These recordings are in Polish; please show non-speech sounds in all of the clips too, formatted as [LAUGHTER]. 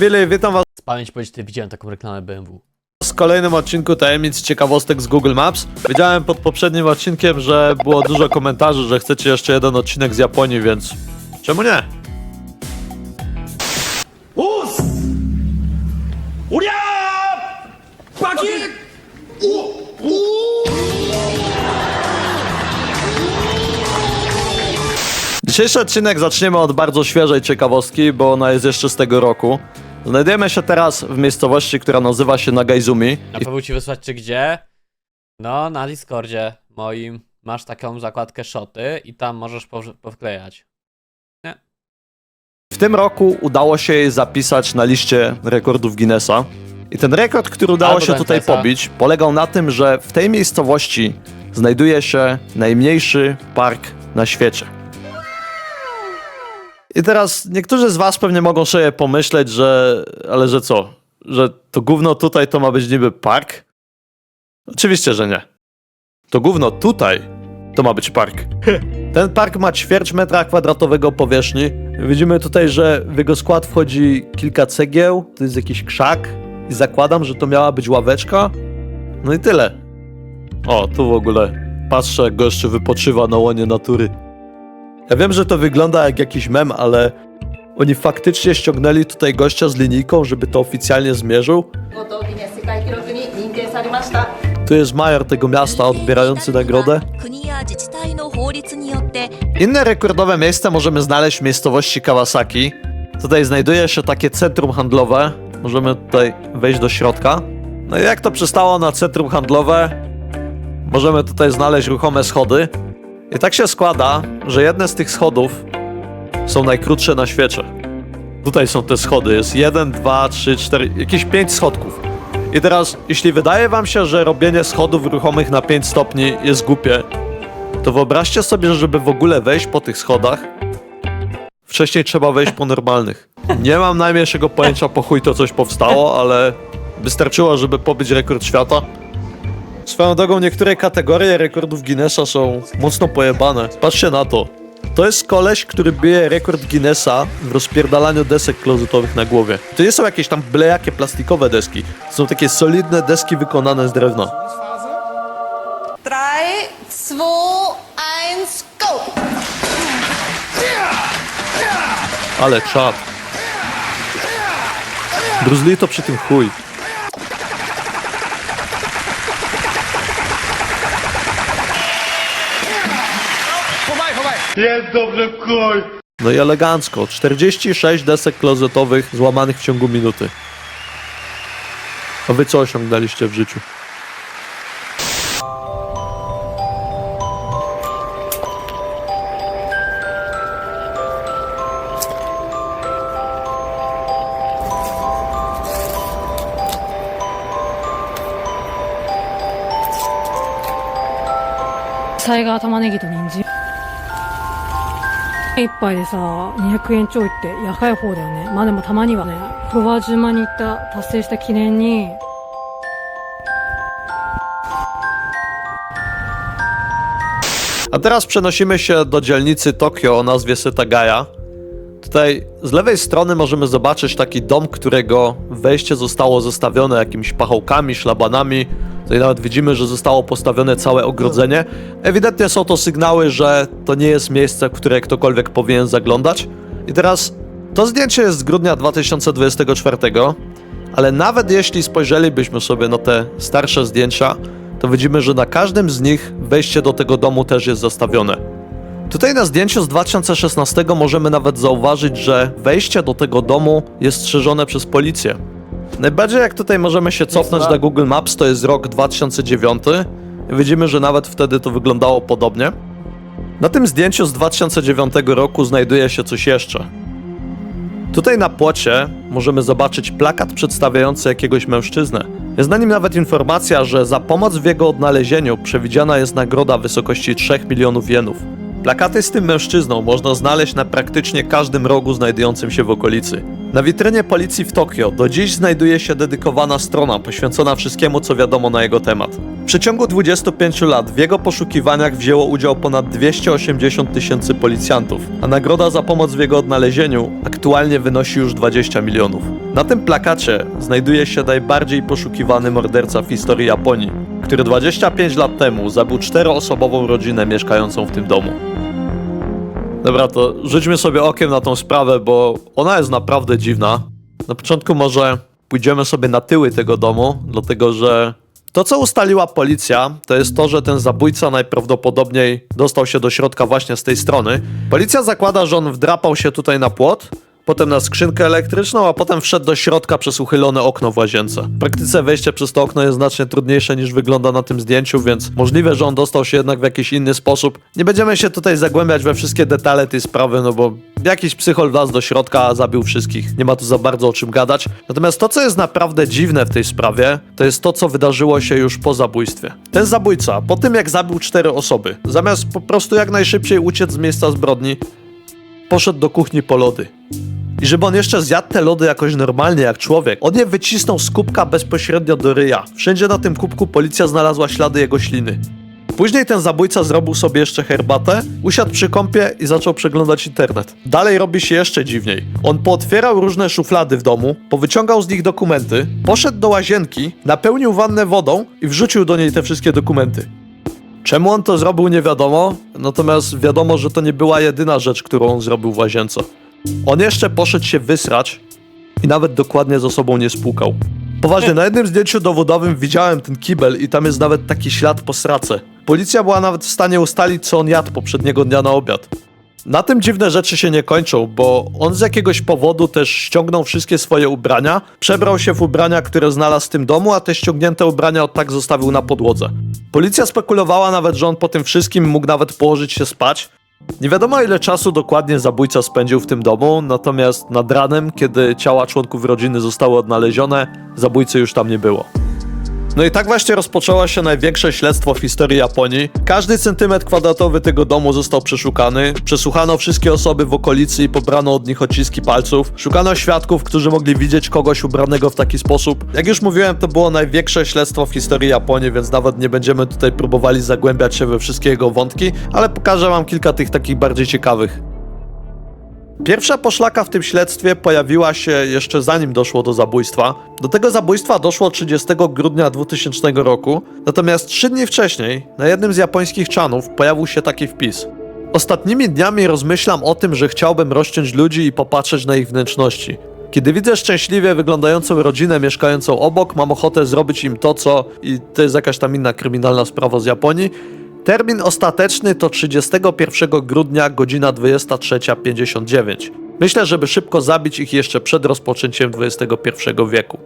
Wiele, witam was Z pamięć powiedzieć, ty widziałem taką reklamę BMW. w kolejnym odcinku tajemnic ciekawostek z Google Maps. Wiedziałem pod poprzednim odcinkiem, że było dużo komentarzy, że chcecie jeszcze jeden odcinek z Japonii, więc czemu nie? 오스! 오랴! 빠기! 오! 오! Dzisiejszy odcinek zaczniemy od bardzo świeżej ciekawostki, bo ona jest jeszcze z tego roku. Znajdujemy się teraz w miejscowości, która nazywa się Nagaizumi. Na I pewno ci wysłać czy gdzie? No, na Discordzie moim masz taką zakładkę szoty i tam możesz pow- powklejać. w tym roku udało się jej zapisać na liście rekordów Guinnessa. I ten rekord, który udało Albo się tutaj pobić, polegał na tym, że w tej miejscowości znajduje się najmniejszy park na świecie. I teraz niektórzy z was pewnie mogą sobie pomyśleć, że ale że co? Że to gówno tutaj to ma być niby park? Oczywiście, że nie. To gówno tutaj to ma być park. [LAUGHS] Ten park ma ćwierć metra kwadratowego powierzchni. Widzimy tutaj, że w jego skład wchodzi kilka cegieł, to jest jakiś krzak i zakładam, że to miała być ławeczka. No i tyle. O, tu w ogóle patrzę, jak gościu wypoczywa na łonie natury. Ja wiem, że to wygląda jak jakiś mem, ale oni faktycznie ściągnęli tutaj gościa z linijką, żeby to oficjalnie zmierzył. Tu jest major tego miasta odbierający nagrodę. Inne rekordowe miejsce możemy znaleźć w miejscowości Kawasaki. Tutaj znajduje się takie centrum handlowe. Możemy tutaj wejść do środka. No i jak to przystało na centrum handlowe, możemy tutaj znaleźć ruchome schody. I tak się składa, że jedne z tych schodów są najkrótsze na świecie. Tutaj są te schody. Jest 1, 2, 3, 4, jakieś 5 schodków. I teraz, jeśli wydaje wam się, że robienie schodów ruchomych na 5 stopni jest głupie, to wyobraźcie sobie, że żeby w ogóle wejść po tych schodach, wcześniej trzeba wejść po normalnych. Nie mam najmniejszego pojęcia po chuj to coś powstało, ale wystarczyło, żeby pobić rekord świata. Swoją drogą niektóre kategorie rekordów Guinnessa są mocno pojebane. Patrzcie na to. To jest koleś, który bije rekord Guinnessa w rozpierdalaniu desek klozetowych na głowie. To nie są jakieś tam blejakie plastikowe deski. To są takie solidne deski wykonane z drewna. 3, 2, 1, go! Ale czad. Bruce Lee to przy tym chuj. Jest dobrze w koń. No i elegancko. 46 desek klozetowych złamanych w ciągu minuty. A wy co osiągnęliście w życiu? 사이가 담아내기도 민지 参一杯でさ200円ちょいって高い方だよねまあでもたまにはねフォロワー10万人いった達成した記念に A teraz przenosimy się do dzielnicy Tokio o nazwie Setagaya. Tutaj z lewej strony możemy zobaczyć taki dom, którego wejście zostało zostawione jakimiś pachołkami, szlabanami. Tutaj nawet widzimy, że zostało postawione całe ogrodzenie. Ewidentnie są to sygnały, że to nie jest miejsce, w które ktokolwiek powinien zaglądać. I teraz to zdjęcie jest z grudnia 2024, ale nawet jeśli spojrzelibyśmy sobie na te starsze zdjęcia, to widzimy, że na każdym z nich wejście do tego domu też jest zastawione. Tutaj na zdjęciu z 2016 możemy nawet zauważyć, że wejście do tego domu jest strzeżone przez policję. Najbardziej jak tutaj możemy się cofnąć na Google Maps, to jest rok 2009. I widzimy, że nawet wtedy to wyglądało podobnie. Na tym zdjęciu z 2009 roku znajduje się coś jeszcze. Tutaj na płocie możemy zobaczyć plakat przedstawiający jakiegoś mężczyznę. Jest na nim nawet informacja, że za pomoc w jego odnalezieniu przewidziana jest nagroda w wysokości 3 milionów jenów. Plakaty z tym mężczyzną można znaleźć na praktycznie każdym rogu znajdującym się w okolicy. Na witrynie policji w Tokio do dziś znajduje się dedykowana strona poświęcona wszystkiemu, co wiadomo na jego temat. W przeciągu 25 lat w jego poszukiwaniach wzięło udział ponad 280 tysięcy policjantów, a nagroda za pomoc w jego odnalezieniu aktualnie wynosi już 20 milionów. Na tym plakacie znajduje się najbardziej poszukiwany morderca w historii Japonii, który 25 lat temu zabił czteroosobową rodzinę mieszkającą w tym domu. Dobra, to rzućmy sobie okiem na tą sprawę, bo ona jest naprawdę dziwna. Na początku może pójdziemy sobie na tyły tego domu, dlatego że to, co ustaliła policja, to jest to, że ten zabójca najprawdopodobniej dostał się do środka właśnie z tej strony. Policja zakłada, że on wdrapał się tutaj na płot, potem na skrzynkę elektryczną, a potem wszedł do środka przez uchylone okno w łazience. W praktyce wejście przez to okno jest znacznie trudniejsze niż wygląda na tym zdjęciu, więc możliwe, że on dostał się jednak w jakiś inny sposób. Nie będziemy się tutaj zagłębiać we wszystkie detale tej sprawy, no bo jakiś psychol wlazł do środka, a zabił wszystkich. Nie ma tu za bardzo o czym gadać. Natomiast to, co jest naprawdę dziwne w tej sprawie, to jest to, co wydarzyło się już po zabójstwie. Ten zabójca, po tym jak zabił cztery osoby, zamiast po prostu jak najszybciej uciec z miejsca zbrodni, poszedł do kuchni po lody. I żeby on jeszcze zjadł te lody jakoś normalnie, jak człowiek, on je wycisnął z kubka bezpośrednio do ryja. Wszędzie na tym kubku policja znalazła ślady jego śliny. Później ten zabójca zrobił sobie jeszcze herbatę, usiadł przy kąpie i zaczął przeglądać internet. Dalej robi się jeszcze dziwniej. On pootwierał różne szuflady w domu, powyciągał z nich dokumenty, poszedł do łazienki, napełnił wannę wodą i wrzucił do niej te wszystkie dokumenty. Czemu on to zrobił, nie wiadomo, natomiast wiadomo, że to nie była jedyna rzecz, którą on zrobił w łazience. On jeszcze poszedł się wysrać i nawet dokładnie ze sobą nie spłukał. Poważnie, na jednym zdjęciu dowodowym widziałem ten kibel i tam jest nawet taki ślad po srace. Policja była nawet w stanie ustalić, co on jadł poprzedniego dnia na obiad. Na tym dziwne rzeczy się nie kończą, bo on z jakiegoś powodu też ściągnął wszystkie swoje ubrania, przebrał się w ubrania, które znalazł w tym domu, a te ściągnięte ubrania od tak zostawił na podłodze. Policja spekulowała nawet, że on po tym wszystkim mógł nawet położyć się spać. Nie wiadomo ile czasu dokładnie zabójca spędził w tym domu, natomiast nad ranem, kiedy ciała członków rodziny zostały odnalezione, zabójcy już tam nie było. No i tak właśnie rozpoczęło się największe śledztwo w historii Japonii. Każdy centymetr kwadratowy tego domu został przeszukany. Przesłuchano wszystkie osoby w okolicy i pobrano od nich odciski palców. Szukano świadków, którzy mogli widzieć kogoś ubranego w taki sposób. Jak już mówiłem, to było największe śledztwo w historii Japonii, więc nawet nie będziemy tutaj próbowali zagłębiać się we wszystkie jego wątki, ale pokażę wam kilka tych takich bardziej ciekawych. Pierwsza poszlaka w tym śledztwie pojawiła się jeszcze zanim doszło do zabójstwa. Do tego zabójstwa doszło 30 grudnia 2000 roku, natomiast trzy dni wcześniej na jednym z japońskich czanów pojawił się taki wpis. Ostatnimi dniami rozmyślam o tym, że chciałbym rozciąć ludzi i popatrzeć na ich wnętrzności. Kiedy widzę szczęśliwie wyglądającą rodzinę mieszkającą obok, mam ochotę zrobić im to, co... i to jest jakaś tam inna kryminalna sprawa z Japonii, Termin ostateczny to 31 grudnia, godzina 23.59. Myślę, żeby szybko zabić ich jeszcze przed rozpoczęciem XXI wieku.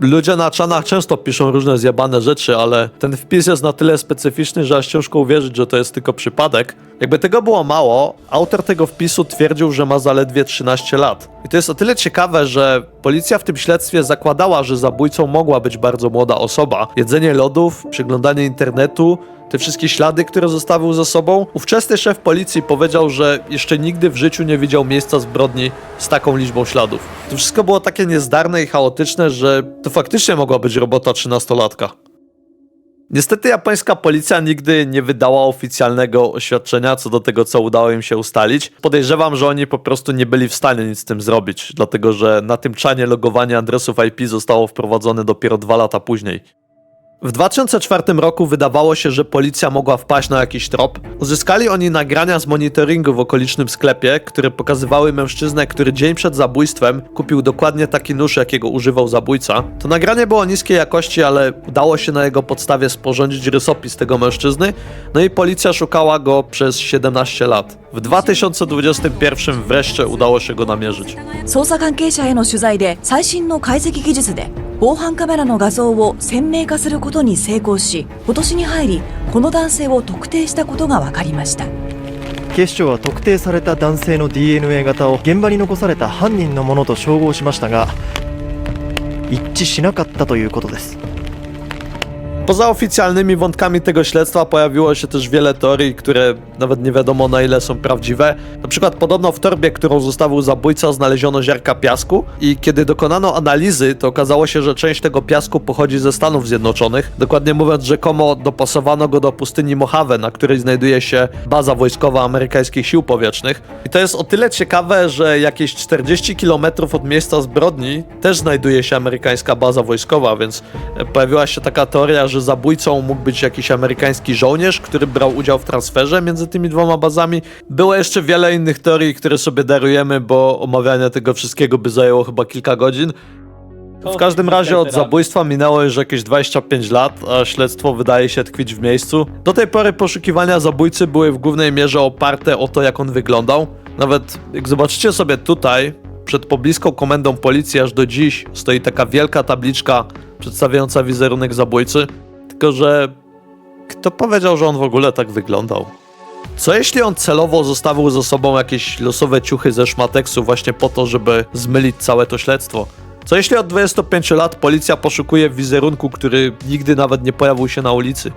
Ludzie na czanach często piszą różne zjebane rzeczy, ale ten wpis jest na tyle specyficzny, że aż ciężko uwierzyć, że to jest tylko przypadek. Jakby tego było mało, autor tego wpisu twierdził, że ma zaledwie 13 lat. I to jest o tyle ciekawe, że policja w tym śledztwie zakładała, że zabójcą mogła być bardzo młoda osoba. Jedzenie lodów, przeglądanie internetu, te wszystkie ślady, które zostawił za sobą. Ówczesny szef policji powiedział, że jeszcze nigdy w życiu nie widział miejsca zbrodni z taką liczbą śladów. To wszystko było takie niezdarne i chaotyczne, że to faktycznie mogła być robota trzynastolatka. Niestety japońska policja nigdy nie wydała oficjalnego oświadczenia co do tego, co udało im się ustalić. Podejrzewam, że oni po prostu nie byli w stanie nic z tym zrobić, dlatego że na tym czanie logowanie adresów IP zostało wprowadzone dopiero dwa lata później. W 2004 roku wydawało się, że policja mogła wpaść na jakiś trop. Uzyskali oni nagrania z monitoringu w okolicznym sklepie, które pokazywały mężczyznę, który dzień przed zabójstwem kupił dokładnie taki nóż, jakiego używał zabójca. To nagranie było niskiej jakości, ale udało się na jego podstawie sporządzić rysopis tego mężczyzny, no i policja szukała go przez 17 lat. W 2021 wreszcie udało się go namierzyć. 捜査関係者への取材で最新の解析技術で防犯カメラの画像を鮮明化することに成功し今年に入りこの男性を特定したことが分かりました警視庁は特定された男性の DNA 型を現場に残された犯人のものと照合しましたが一致しなかったということです Poza oficjalnymi wątkami tego śledztwa pojawiło się też wiele teorii, które nawet nie wiadomo na ile są prawdziwe. Na przykład podobno w torbie, którą zostawił zabójca, znaleziono ziarka piasku i kiedy dokonano analizy, to okazało się, że część tego piasku pochodzi ze Stanów Zjednoczonych. Dokładnie mówiąc, rzekomo dopasowano go do pustyni Mojave, na której znajduje się baza wojskowa amerykańskich sił powietrznych. I to jest o tyle ciekawe, że jakieś 40 km od miejsca zbrodni też znajduje się amerykańska baza wojskowa, więc pojawiła się taka teoria, że zabójcą mógł być jakiś amerykański żołnierz, który brał udział w transferze między tymi dwoma bazami. Było jeszcze wiele innych teorii, które sobie darujemy, bo omawianie tego wszystkiego by zajęło chyba kilka godzin. W każdym razie od zabójstwa minęło już jakieś 25 lat, a śledztwo wydaje się tkwić w miejscu. Do tej pory poszukiwania zabójcy były w głównej mierze oparte o to, jak on wyglądał. Nawet jak zobaczycie sobie tutaj, przed pobliską komendą policji aż do dziś stoi taka wielka tabliczka przedstawiająca wizerunek zabójcy. Tylko, że kto powiedział, że on w ogóle tak wyglądał? Co jeśli on celowo zostawił ze sobą jakieś losowe ciuchy ze szmateksu właśnie po to, żeby zmylić całe to śledztwo? Co jeśli od 25 lat policja poszukuje wizerunku, który nigdy nawet nie pojawił się na ulicy?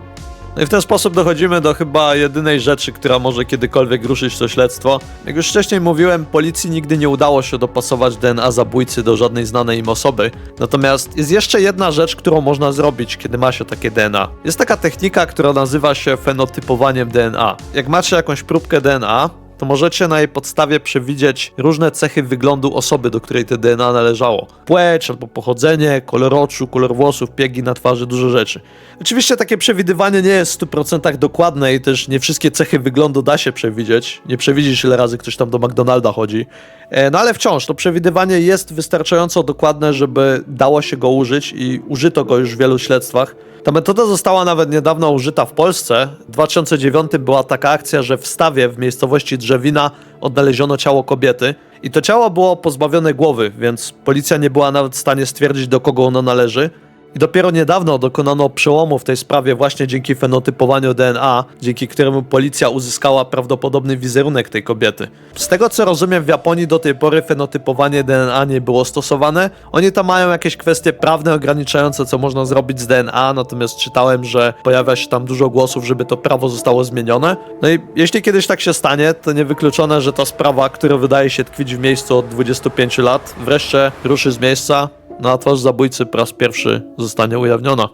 No i w ten sposób dochodzimy do chyba jedynej rzeczy, która może kiedykolwiek ruszyć to śledztwo. Jak już wcześniej mówiłem, policji nigdy nie udało się dopasować DNA zabójcy do żadnej znanej im osoby. Natomiast jest jeszcze jedna rzecz, którą można zrobić, kiedy ma się takie DNA. Jest taka technika, która nazywa się fenotypowaniem DNA. Jak macie jakąś próbkę DNA, to możecie na jej podstawie przewidzieć różne cechy wyglądu osoby, do której te DNA należało. Płeć albo pochodzenie, kolor oczu, kolor włosów, piegi na twarzy, dużo rzeczy. Oczywiście takie przewidywanie nie jest w 100% dokładne i też nie wszystkie cechy wyglądu da się przewidzieć. Nie przewidzisz ile razy ktoś tam do McDonalda chodzi. E, No ale wciąż to przewidywanie jest wystarczająco dokładne, żeby dało się go użyć i użyto go już w wielu śledztwach. Ta metoda została nawet niedawno użyta w Polsce. W 2009 była taka akcja, że w stawie w miejscowości Drzewina odnaleziono ciało kobiety i to ciało było pozbawione głowy, więc policja nie była nawet w stanie stwierdzić do kogo ono należy. I dopiero niedawno dokonano przełomu w tej sprawie właśnie dzięki fenotypowaniu DNA, dzięki któremu policja uzyskała prawdopodobny wizerunek tej kobiety. Z tego co rozumiem w Japonii do tej pory fenotypowanie DNA nie było stosowane. Oni tam mają jakieś kwestie prawne ograniczające co można zrobić z DNA, natomiast czytałem, że pojawia się tam dużo głosów, żeby to prawo zostało zmienione. No i jeśli kiedyś tak się stanie, to niewykluczone, że ta sprawa, która wydaje się tkwić w miejscu od 25 lat, wreszcie ruszy z miejsca, a twarz zabójcy po raz pierwszy zostanie ujawniona.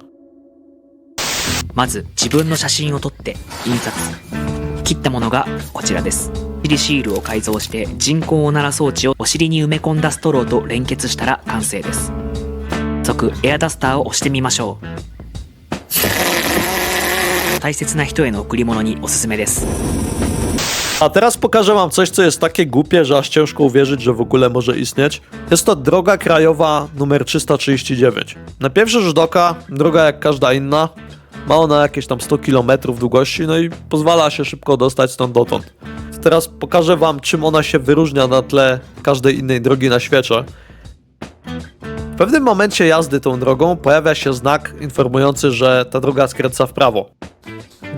まず自分の写真を撮って印刷。切ったものがこちらです。シリシールを改造して人工おなら装置をお尻に埋め込んだストローと連結したら完成です。続エアダスターを押してみましょう。大切な人への贈り物におすすめです。A teraz pokażę wam coś, co jest takie głupie, że aż ciężko uwierzyć, że w ogóle może istnieć. Jest to droga krajowa numer 339. Na pierwszy rzut oka, droga jak każda inna, ma ona jakieś tam 100 km długości, no i pozwala się szybko dostać stąd dotąd. Teraz pokażę wam, czym ona się wyróżnia na tle każdej innej drogi na świecie. W pewnym momencie jazdy tą drogą pojawia się znak informujący, że ta droga skręca w prawo.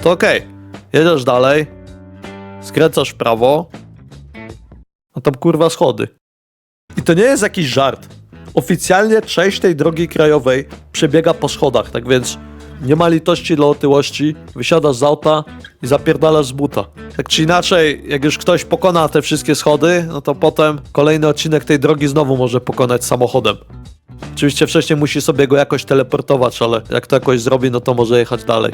To okej, jedziesz dalej, skręcasz w prawo, a tam kurwa schody. I to nie jest jakiś żart. Oficjalnie część tej drogi krajowej przebiega po schodach, tak więc nie ma litości dla otyłości, wysiadasz z auta i zapierdalasz z buta. Tak czy inaczej, jak już ktoś pokona te wszystkie schody, no to potem kolejny odcinek tej drogi znowu może pokonać samochodem. Oczywiście wcześniej musi sobie go jakoś teleportować, ale jak to jakoś zrobi, no to może jechać dalej.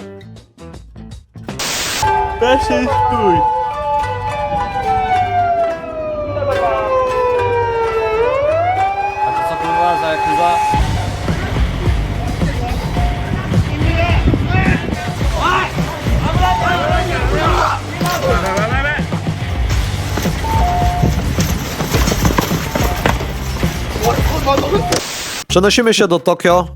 A Przenosimy się do Tokio.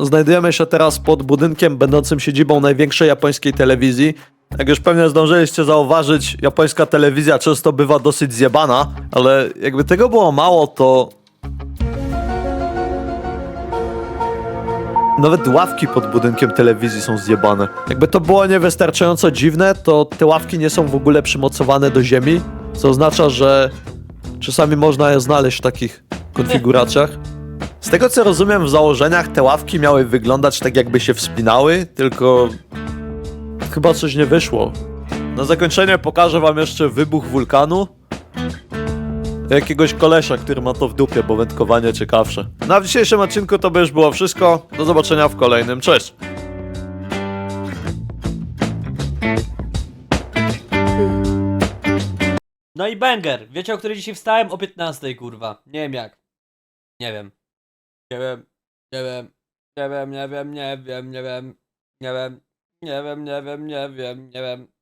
Znajdujemy się teraz pod budynkiem będącym siedzibą największej japońskiej telewizji. Jak już pewnie zdążyliście zauważyć, japońska telewizja często bywa dosyć zjebana, ale jakby tego było mało, to Nawet ławki pod budynkiem telewizji są zjebane. Jakby to było niewystarczająco dziwne, to te ławki nie są w ogóle przymocowane do ziemi, co oznacza, że czasami można je znaleźć w takich konfiguracjach. Z tego co rozumiem, w założeniach te ławki miały wyglądać tak jakby się wspinały, tylko chyba coś nie wyszło. Na zakończenie pokażę wam jeszcze wybuch wulkanu. Jakiegoś kolesia, który ma to w dupie, bo wędkowanie ciekawsze. Na dzisiejszym odcinku to by już było wszystko. Do zobaczenia w kolejnym. Cześć! No i banger. Wiecie, o której dzisiaj wstałem? O 15, kurwa. Nie wiem jak. Nie wiem. Nie wiem. Nie wiem. Nie wiem, nie wiem, nie wiem, nie wiem. Nie wiem. Nie wiem, nie wiem, nie wiem, nie wiem.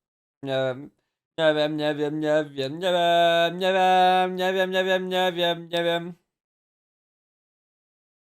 Nie wiem. Nie wiem, nie wiem, nie wiem, nie wiem, nie wiem, nie wiem, nie wiem, nie wiem, nie wiem.